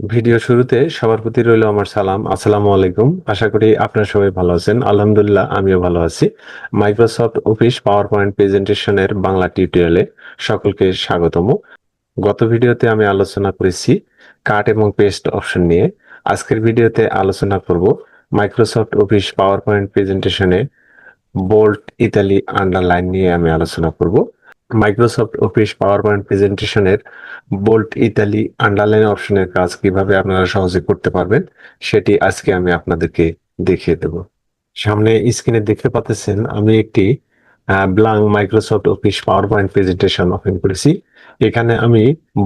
Video শুরুতে সবার প্রতি রইল আমার সালাম। আসসালামু আলাইকুম। আশা করি আপনারা সবাই ভালো আছেন। আলহামদুলিল্লাহ, আমিও ভালো আছি। মাইক্রোসফট অফিস পাওয়ার পয়েন্ট প্রেজেন্টেশনের বাংলা টিউটোরিয়ালে সকলকে স্বাগতম। গত ভিডিওতে আমি আলোচনা করেছি কাট এবং পেস্ট অপশন নিয়ে। আজকের ভিডিওতে আলোচনা করব মাইক্রোসফট অফিস পাওয়ার পয়েন্ট প্রেজেন্টেশনে বোল্ট ইতালি আন্ডারলাইন নিয়ে আমি আলোচনা করব। মাইক্রোসফট অফিস পাওয়ার পয়েন্ট প্রেজেন্টেশনের বোল্ট ইতালি আন্ডারলাইন অপশনের কাজ কীভাবে আপনারা সহজে করতে পারবেন, সেটি আজকে আমি আপনাদেরকে দেখিয়ে দেব। সামনে স্ক্রিনে দেখতে পাচ্ছেন, আমি একটি blank Microsoft Office PowerPoint presentation open করেছি। এখানে আমি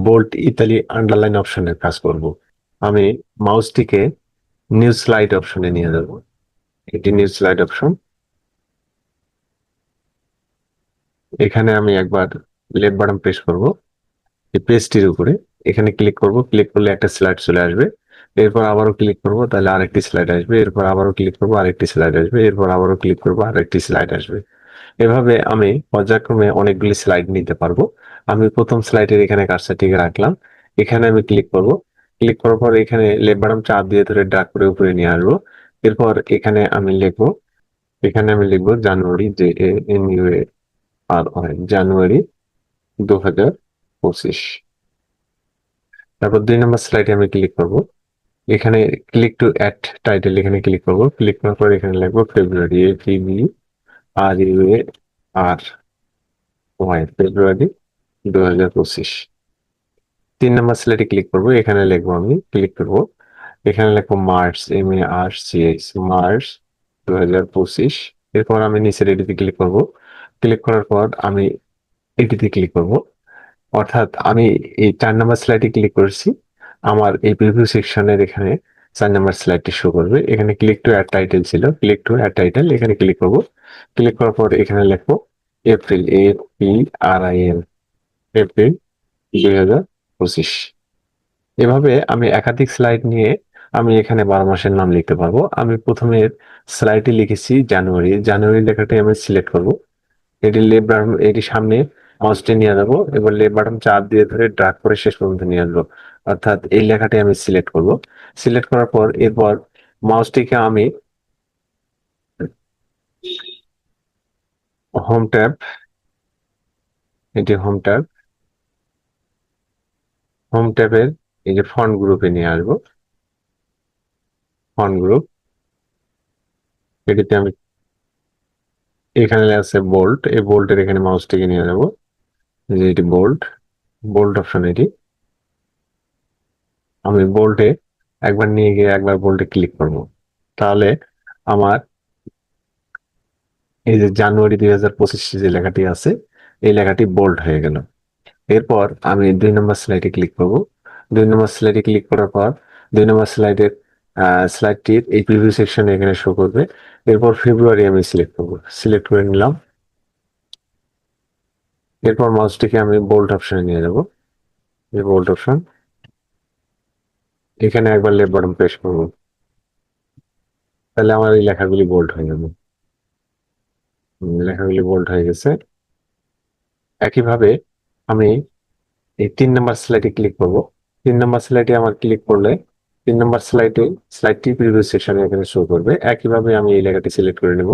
বোল্ট ইতালি আন্ডারলাইন অপশনের কাজ করব। আমি মাউসটিকে নিউ স্লাইড অপশনে নিয়ে যাব। এটি নিউ স্লাইড অপশন এখানে আমি একবার লেফট বাটন প্রেস করব। এই পেজটির উপরে এখানে ক্লিক করব। ক্লিক করলে একটা স্লাইড চলে আসবে। এরপর আবারও ক্লিক করব, তাহলে আরেকটি স্লাইড আসবে। এরপর আবারও ক্লিক করব, আরেকটি স্লাইড আসবে। এরপর আবারও ক্লিক করব, আরেকটি স্লাইড আসবে। এভাবে আমি পর্যায়ক্রমে অনেকগুলি স্লাইড নিতে পারব। আমি প্রথম স্লাইডের এখানে কার্সারটিকে রাখলাম। এখানে আমি ক্লিক করব। ক্লিক করার পর এখানে লেফট বাটন চাপ দিয়ে ধরে ড্রাগ করে উপরে নিয়ে আসব। এরপর এখানে আমি লিখব, এখানে আমি লিখব January J N U A R হয় জানুয়ারি দু হাজার পঁচিশ। তারপর দুই নম্বর স্লাইডে আমি ক্লিক করব। এখানে ক্লিক টু অ্যাড টাইটেল এখানে ক্লিক করব। ক্লিক করার পর এখানে লিখব February A B R U A R Y ফেব্রুয়ারি দু হাজার পঁচিশ। তিন নম্বর স্লাইডে ক্লিক করব। এখানে লিখব আমি ক্লিক করব। এখানে লিখব March M A R C S March দু হাজার পঁচিশ। এরপর আমি নিচের এটিতে ক্লিক করব। ক্লিক করার পর আমি এটিতে ক্লিক করব। অর্থাৎ আমি এই চার নাম্বার স্লাইডে ক্লিক করেছি। আমার এই প্রিভিউ সেকশনের এখানে চার নাম্বার স্লাইডটি শো করবে। এখানে ক্লিক টু অ্যাড টাইটেল ছিল। ক্লিক টু অ্যাড টাইটেল এখানে ক্লিক করব। ক্লিক করার পর এখানে লিখব April A P R I L April দুই হাজার পঁচিশ। এভাবে আমি একাধিক স্লাইড নিয়ে আমি এখানে বারো মাসের নাম লিখতে পারব। আমি প্রথমে স্লাইডে লিখেছি জানুয়ারি। জানুয়ারি লেখাটি আমি সিলেক্ট করব। এটি লেফট বাটন এটি সামনে মাউসটি নিয়ে যাব এবার লেফট বাটন চাপ দিয়ে ধরে ড্রাগ করে শেষ পর্যন্ত নিয়ে আসব। অর্থাৎ এই লেখাটি আমি সিলেক্ট করব। সিলেক্ট করার পর এরপর মাউসটিকে আমি হোম ট্যাব এটি হোম ট্যাব হোম ট্যাবের এই যে ফন্ট গ্রুপে নিয়ে আসব। ফন্ট গ্রুপ এটিতে আমি এখানে আছে বোল্ট এই বোল্টের এখানে মাউসটিকে নিয়ে যাব। যে এটি বোল্ট বোল্ট অপশন এটি। আমি বোল্টে একবার নিয়ে গিয়ে একবার বোল্টে ক্লিক করব। তাহলে আমার এই যে জানুয়ারি দুই হাজার পঁচিশ যে লেখাটি আছে, এই লেখাটি বোল্ড হয়ে গেল। এরপর আমি দুই নম্বর স্লাইডে ক্লিক করব। দুই নম্বর স্লাইডে ক্লিক করার পর, দুই নম্বর স্লাইডের স্লাইডটির এই প্রিভিউ সেকশনে এখানে শো করবে। এরপর ফেব্রুয়ারি আমি সিলেক্ট করব। সিলেক্ট করে নিলাম। এরপর মাউসটিকে আমি বোল্ড অপশনে নিয়ে যাব এই বোল্ড অপশন এখানে একবার লেফট বাটন প্রেস করব। তাহলে আমার এই লেখাগুলি বোল্ড হয়ে যাবে। লেখাগুলি বোল্ড হয়ে গেছে। একইভাবে আমি এই তিন নম্বর স্লাইডে ক্লিক করব। তিন নম্বর স্লাইডে আমার ক্লিক করলে তিন নম্বর স্লাইডে স্লাইডটি প্রিভিউ সেকশনে এখানে শো করবে। একইভাবে আমি এই লেখাটি সিলেক্ট করে নেব।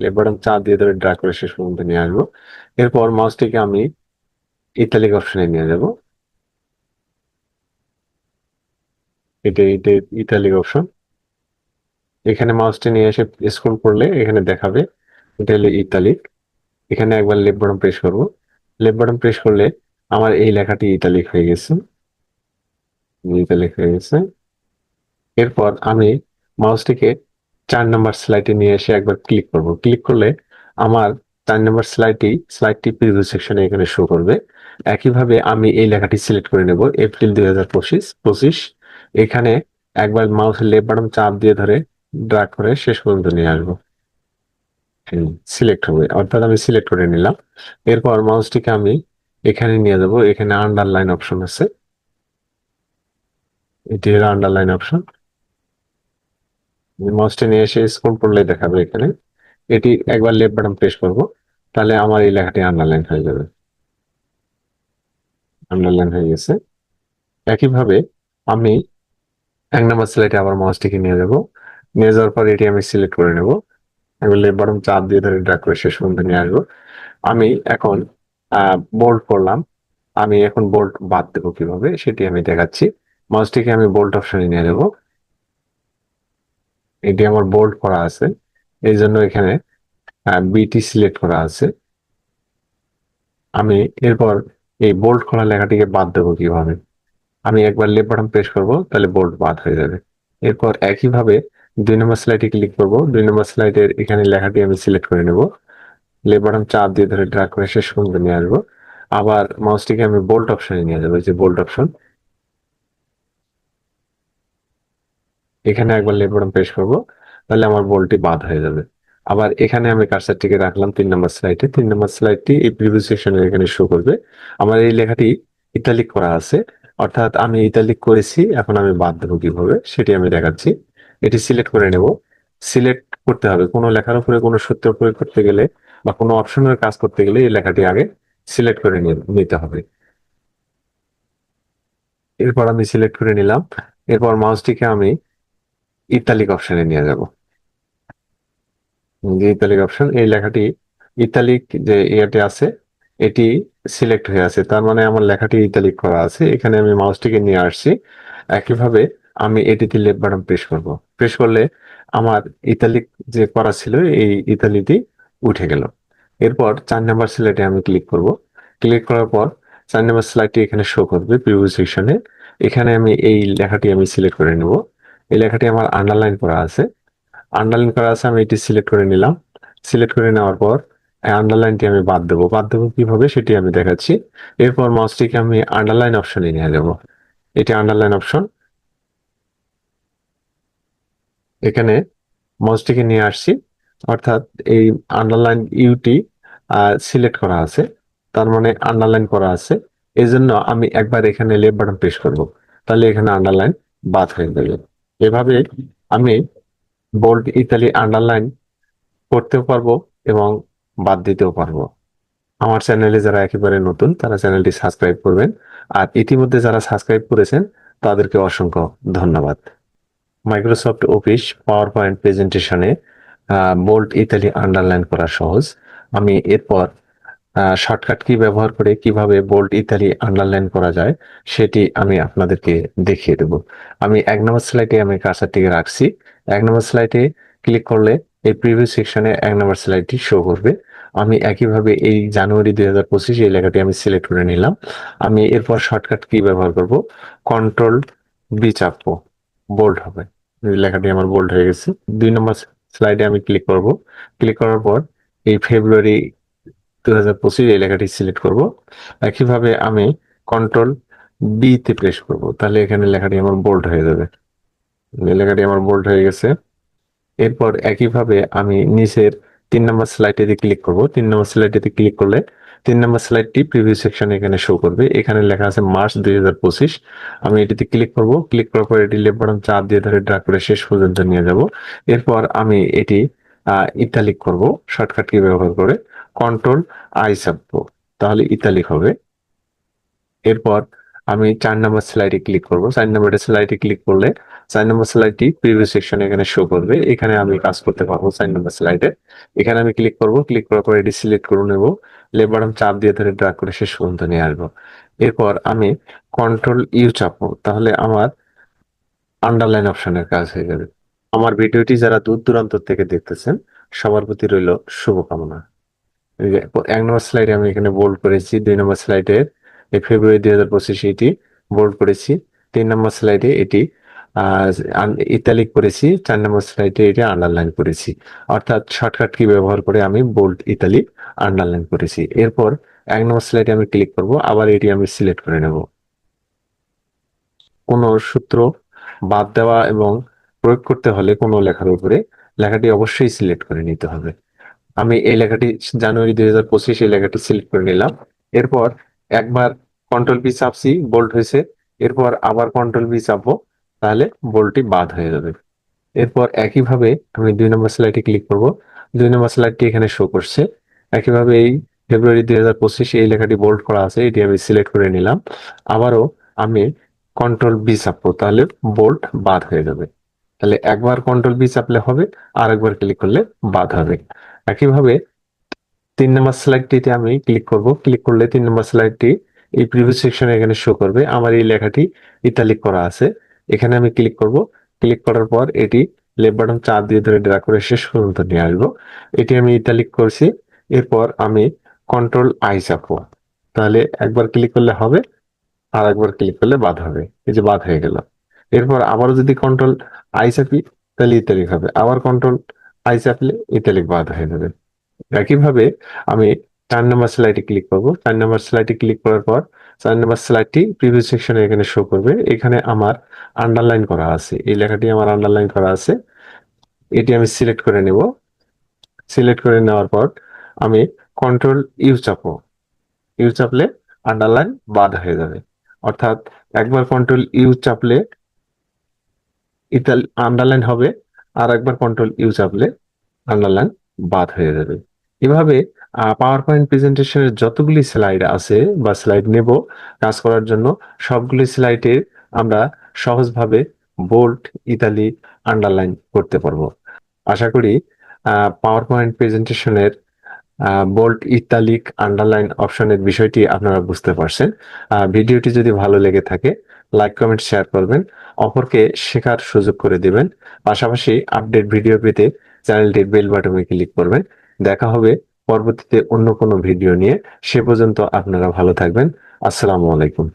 লেফট বাটন চাপ দিয়ে ধরে ড্রাগ করে শেষ পর্যন্ত নিয়ে আসব। এরপর মাউসটিকে আমি ইতালিক অপশনে নিয়ে যাব। এটা এটা ইতালিক অপশন এখানে মাউসটি নিয়ে এসে স্ক্রল করলে এখানে দেখাবে, এটা হলো ইতালিক এখানে একবার লেফট বাটন প্রেস করব। লেফট বাটন প্রেস করলে আমার এই লেখাটি ইতালিক হয়ে গেছে। ইতালিক হয়ে গেছে এরপর আমি মাউসটিকে চার নম্বর স্লাইডে নিয়ে এসে একবার ক্লিক করব। ক্লিক করলে আমার চার নম্বর স্লাইডটি স্লাইডটি প্রিভিউ সেকশনে এখানে শো করবে। একইভাবে আমি এই লেখাটি সিলেক্ট করে নেব এপ্রিল দুই হাজার পঁচিশ পঁচিশ। এখানে একবার মাউসের লেফট বাটন চাপ দিয়ে ধরে ড্রাগ করে শেষ পর্যন্ত নিয়ে আসব। সিলেক্ট হবে। অর্থাৎ আমি সিলেক্ট করে নিলাম। এরপর মাউসটিকে আমি এখানে নিয়ে যাব। এখানে আন্ডারলাইন অপশন আছে। এটি হলো আন্ডারলাইন অপশন মাউসটি নিয়ে এসে স্ক্রল করলে দেখাবে এখানে। এটি একবার লেফট বাটন প্রেস করব, তাহলে আমার এই লেখাটি আন্ডারলাইন হয়ে যাবে। আন্ডারলাইন হয়ে গেছে। একইভাবে আমি এক নম্বর স্লাইডে আবার মাউসটিকে নিয়ে যাব। নিয়ে যাওয়ার পর এটি আমি সিলেক্ট করে নেব। আমি লেফট বাটন চাপ দিয়ে ধরে ড্রাগ করে শেষ পর্যন্ত নিয়ে আসব। আমি এখন বোল্ড করলাম। আমি এখন বোল্ট বাদ দেবো কীভাবে, সেটি আমি দেখাচ্ছি। মাউসটিকে আমি বোল্ট অপশনে নিয়ে নেব। এটি আমার বোল্ড করা আছে। এই জন্য এখানে বিটি সিলেক্ট করা আছে। আমি এরপর এই বোল্ট করা লেখাটিকে বাদ দেবো কীভাবে? আমি একবার লেফট বাটন প্রেস করব, তাহলে বোল্ট বাদ হয়ে যাবে। এরপর একইভাবে দুই নম্বর স্লাইডে ক্লিক করব। দুই নম্বর স্লাইডের এখানে লেখাটি আমি সিলেক্ট করে নেব। লেফট বাটন চাপ দিয়ে ধরে ড্রাগ করে শেষ পর্যন্ত নিয়ে আসব। আবার মাউসটিকে আমি বোল্ট অপশনে নিয়ে যাব যে বোল্ট অপশন এখানে একবার লেফট বাটন প্রেস করব, তাহলে আমার বলটি বাদ হয়ে যাবে। আবার এখানে আমি কার্সারটিকে রাখলাম তিন নম্বর স্লাইডে। তিন নম্বর স্লাইডটি এই প্রিভিউ সেকশনে এখানে শো করবে। আমার এই লেখাটি ইতালিক করা আছে। অর্থাৎ আমি ইতালিক করেছি, এখন আমি বাদ দেবো কীভাবে, সেটি আমি দেখাচ্ছি। এটি সিলেক্ট করে নেব। সিলেক্ট করতে হবে। কোনো লেখার উপরে কোনো সত্য প্রয়োগ করতে গেলে বা কোনো অপশনের কাজ করতে গেলে এই লেখাটি আগে সিলেক্ট করে নিতে হবে। এরপর আমি সিলেক্ট করে নিলাম। এরপর মাউসটিকে আমি ইতালিক অপশনে নিয়ে যাব। যে ইতালিক অপশন এই লেখাটি ইতালিক যে ইয়েতে আছে, এটি সিলেক্ট হয়ে আছে। তার মানে আমার লেখাটি ইতালিক করা আছে। এখানে আমি মাউসটিকে নিয়ে আসছি। একইভাবে আমি এটিতে লেফট বাটন প্রেস করব। প্রেস করলে আমার ইতালিক যে করা ছিল, এই ইতালিটি উঠে গেল। এরপর চার নাম্বার স্লাইডে আমি ক্লিক করব। ক্লিক করার পর চার নাম্বার স্লাইডটি এখানে শো করবে প্রিভিউ সেকশনে এখানে আমি এই লেখাটি আমি সিলেক্ট করে নেব। এই লেখাটি আমার আন্ডারলাইন করা আছে। আন্ডারলাইন করা আছে, আমি এটি সিলেক্ট করে নিলাম। সিলেক্ট করে নেওয়ার পর আন্ডারলাইনটি আমি বাদ দেবো। বাদ দেবো কীভাবে? সেটি আমি দেখাচ্ছি। এরপর মাউসটিকে আমি আন্ডারলাইন অপশনে নিয়ে যাব এটি আন্ডারলাইন অপশন এখানে মাউসটিকে নিয়ে আসছি। অর্থাৎ এই আন্ডারলাইন ইউটি সিলেক্ট করা আছে। তার মানে আন্ডারলাইন করা আছে। এই জন্য আমি একবার এখানে লেফট বাটন প্রেস করব। তাহলে এখানে আন্ডারলাইন বাদ হয়ে যাবে। এভাবে আমি বোল্ড ইতালি আন্ডারলাইন করতেও পারব এবং বাদ দিতেও পারব। আমার চ্যানেলে যারা একেবারে নতুন, তারা চ্যানেলটি সাবস্ক্রাইব করবেন। আর ইতিমধ্যে যারা সাবস্ক্রাইব করেছেন, তাদেরকে অসংখ্য ধন্যবাদ। মাইক্রোসফট অফিস পাওয়ার পয়েন্ট প্রেজেন্টেশনে বোল্ড ইতালি আন্ডারলাইন করা সহজ। আমি এরপর শর্টকাট কি ব্যবহার করে কীভাবে বোল্ড ইতালি আন্ডারলাইন করা যায়, সেটি আমি আপনাদেরকে দেখিয়ে দেব। আমি এক নম্বর স্লাইডে আমি কার্সারটিকে রাখছি। এক নম্বর স্লাইডে ক্লিক করলে এই প্রিভিউ সেকশনে এক নম্বর স্লাইডটি শো করবে। আমি একইভাবে এই জানুয়ারি দুই হাজার পঁচিশ এই লেখাটি আমি সিলেক্ট করে নিলাম। আমি এরপর শর্টকাট কি ব্যবহার করব? কন্ট্রোল বি চাপবো। বোল্ড হবে। লেখাটি আমার বোল্ড হয়ে গেছে। দুই নম্বর স্লাইডে আমি ক্লিক করব। ক্লিক করার পর এই ফেব্রুয়ারি দুই হাজার পঁচিশ এই লেখাটি সিলেক্ট করব। একইভাবে আমি কন্ট্রোল বি তে প্রেস করব। তাহলে এখানে লেখাটি আমার বোল্ড হয়ে যাবে। লেখাটি আমার বোল্ড হয়ে গেছে। এরপর একইভাবে আমি নিচের তিন নম্বর স্লাইডে ক্লিক করব। তিন নম্বর স্লাইডে ক্লিক করলে তিন নম্বর স্লাইডটি প্রিভিউ সেকশন এখানে শো করবে। এখানে লেখা আছে মার্চ দুই হাজার পঁচিশ। আমি এটিতে ক্লিক করব। ক্লিক করার পর এটি লেফট বাটন দিয়ে ধরে ড্রাগ করে শেষ পর্যন্ত নিয়ে যাব। এরপর আমি এটি ইতালিক করব। শর্টকাট কি ব্যবহার করে। কন্ট্রোল আই চাপবো তাহলে ইতালিক হবে। এরপর আমি চার নম্বর স্লাইডে ক্লিক করব। চার নম্বরের স্লাইডে ক্লিক করলে চার নম্বর স্লাইডটি প্রিভিউ সেকশন এখানে শো করবে। এখানে আমি কাজ করতে পারব চার নম্বর স্লাইডে। এখানে আমি ক্লিক করব। ক্লিক করার পর এটি সিলেক্ট করে নেব। বাটন চাপ দিয়ে ধরে ড্রাগ করে শেষ পর্যন্ত নিয়ে আসব। এরপর আমি কন্ট্রোল ইউ চাপবো। তাহলে আমার আন্ডারলাইন অপশনের কাজ হয়ে যাবে। আমার ভিডিওটি যারা দূর দূরান্ত থেকে দেখতেছেন, সবার প্রতি রইল শুভকামনা। এক নম্বর স্লাইডে আমি এখানে বোল্ড করেছি, দুই নম্বর স্লাইডে ফেব্রুয়ারি দুই হাজার পঁচিশে এটি বোল্ড করেছি, তিন নম্বর স্লাইডে এটি ইতালিক করেছি, চার নম্বর স্লাইডে এটি আন্ডারলাইন করেছি। অর্থাৎ শর্টকাট কি ব্যবহার করে আমি বোল্ড ইতালি আন্ডারলাইন করেছি। এরপর এক নম্বর স্লাইডে আমি ক্লিক করব, আবার এটি আমি সিলেক্ট করে নেব। কোনো সূত্র বাদ দেওয়া এবং প্রয়োগ করতে হলে কোনো লেখার উপরে, লেখাটি অবশ্যই সিলেক্ট করে নিতে হবে। আমি এই লেখাটি জানুয়ারি দুই হাজার পঁচিশ এই লেখাটি সিলেক্ট করে নিলাম। এরপর একবার কন্ট্রোল বি চাপছি বোল্ট হয়েছে। এরপর আবার কন্ট্রোল বি চাপবো, তাহলে বোল্টটি বাদ হয়ে যাবে। এরপর একইভাবে আমি দুই নম্বর স্লাইডে ক্লিক করব। দুই নম্বর স্লাইডটি এখানে শো করছে। একইভাবে এই ফেব্রুয়ারি দুই হাজার পঁচিশ এই লেখাটি বোল্ড করা আছে, এটি আমি সিলেক্ট করে নিলাম। আবারও আমি কন্ট্রোল বি চাপবো, তাহলে বোল্ট বাদ হয়ে যাবে। তাহলে একবার কন্ট্রোল বি চাপলে হবে আর একবার ক্লিক করলে বাদ হবে। একইভাবে তিন নম্বর স্লাইডটিতে আমি ক্লিক করব। ক্লিক করলে তিন নম্বর স্লাইডটি এই প্রিভিয়াস সেকশনে এখানে শো করবে। আমার এই লেখাটি ইতালিক করা আছে। এখানে আমি ক্লিক করব। ক্লিক করার পর এটি লেফট বাটন চাপ দিয়ে ধরে ড্রা করে শেষ পর্যন্ত নিয়ে আসব। এটি আমি ইতালিক করছি। এরপর আমি কন্ট্রোল আই চাপবো। তাহলে একবার ক্লিক করলে হবে আর একবার ক্লিক করলে বাদ হবে। এই যে বাদ হয়ে গেল। এরপর আবারও যদি কন্ট্রোল আই চাপি, তাহলে ইতালিক হবে। আবার কন্ট্রোল আই চাপলে ইতালিক বাদ হয়ে যাবে। একইভাবে আমি চার নম্বর স্লাইডে ক্লিক করব। চার নম্বর স্লাইডে ক্লিক করার পর চার নম্বর স্লাইডটি প্রিভিয়াস সেকশনে এখানে শো করবে। এখানে আমার আন্ডারলাইন করা আছে। এই লেখাটি আমার আন্ডারলাইন করা আছে। এটি আমি সিলেক্ট করে নেব। সিলেক্ট করে নেওয়ার পর আমি কন্ট্রোল ইউ চাপবো। ইউ চাপলে আন্ডারলাইন বাদ হয়ে যাবে। অর্থাৎ একবার কন্ট্রোল ইউ চাপলে ইতাল আন্ডারলাইন হবে, আর একবার কন্ট্রোল ইউ চাপলে আন্ডারলাইন বাদ হয়ে যাবে। এভাবে পাওয়ার পয়েন্ট প্রেজেন্টেশনের যতগুলি স্লাইড আছে বা স্লাইড নেব কাজ করার জন্য, সবগুলি স্লাইডে আমরা সহজভাবে বোল্ড ইতালি আন্ডারলাইন করতে পারব। আশা করি পাওয়ার পয়েন্ট প্রেজেন্টেশনের বোল্ড ইতালিক আন্ডারলাইন অপশনের বিষয়টি আপনারা বুঝতে পারছেন। ভিডিওটি যদি ভালো লেগে থাকে লাইক কমেন্ট শেয়ার করবেন। অপরকে শেখার সুযোগ করে দিবেন। পাশাপাশি আপডেট ভিডিও পেতে চ্যানেলটির বেল বাটনে ক্লিক করবেন। দেখা হবে পরবর্তীতে অন্য কোনো ভিডিও নিয়ে। সে পর্যন্ত আপনারা ভালো থাকবেন। আসসালামু আলাইকুম।